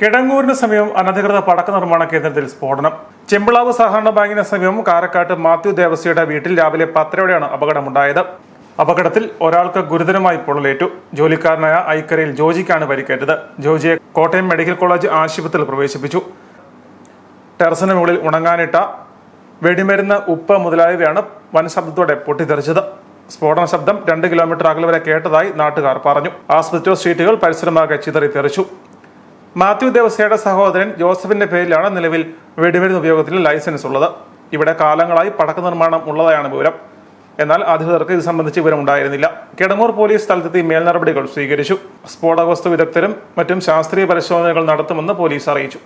കിടങ്ങൂരിന് സമീപം അനധികൃത പടക്ക നിർമ്മാണ കേന്ദ്രത്തിൽ സ്ഫോടനം. ചെമ്പിളാവ് സഹകരണ ബാങ്കിന് സമീപം കാരക്കാട്ട് മാത്യു ദേവസ്യയുടെ വീട്ടിൽ രാവിലെ പത്തരയോടെയാണ് അപകടമുണ്ടായത്. അപകടത്തിൽ ഒരാൾക്ക് ഗുരുതരമായി പൊള്ളലേറ്റു. ജോലിക്കാരനായ ഐക്കരയിൽ ജോജിക്കാണ് പരിക്കേറ്റത്. ജോജിയെ കോട്ടയം മെഡിക്കൽ കോളേജ് ആശുപത്രിയിൽ പ്രവേശിപ്പിച്ചു. ടെറസിന് മുകളിൽ ഉണങ്ങാനിട്ട വെടിമരുന്ന് ഉപ്പ് മുതലായവയാണ് വൻ ശബ്ദത്തോടെ പൊട്ടിത്തെറിച്ചത്. സ്ഫോടന ശബ്ദം രണ്ട് കിലോമീറ്റർ അകലെ വരെ കേട്ടതായി നാട്ടുകാർ പറഞ്ഞു. ആസ്പെറ്റോ ഷീറ്റുകൾ പരിസരമാകെ ചിതറിത്തെറിച്ചു. മാത്യു ദേവസയുടെ സഹോദരൻ ജോസഫിന്റെ പേരിലാണ് നിലവിൽ വെടിമരുന്ന് ഉപയോഗത്തിന് ലൈസൻസ് ഉള്ളത്. ഇവിടെ കാലങ്ങളായി പടക്ക നിർമ്മാണം ഉള്ളതായാണ് വിവരം. എന്നാൽ അധികൃതർക്ക് ഇത് സംബന്ധിച്ച് വിവരമുണ്ടായിരുന്നില്ല. കിടങ്ങൂർ പോലീസ് സ്ഥലത്തെത്തി മേൽനടപടികൾ സ്വീകരിച്ചു. സ്ഫോടക വസ്തു വിദഗ്ധരും മറ്റും ശാസ്ത്രീയ പരിശോധനകൾ നടത്തുമെന്ന് പോലീസ് അറിയിച്ചു.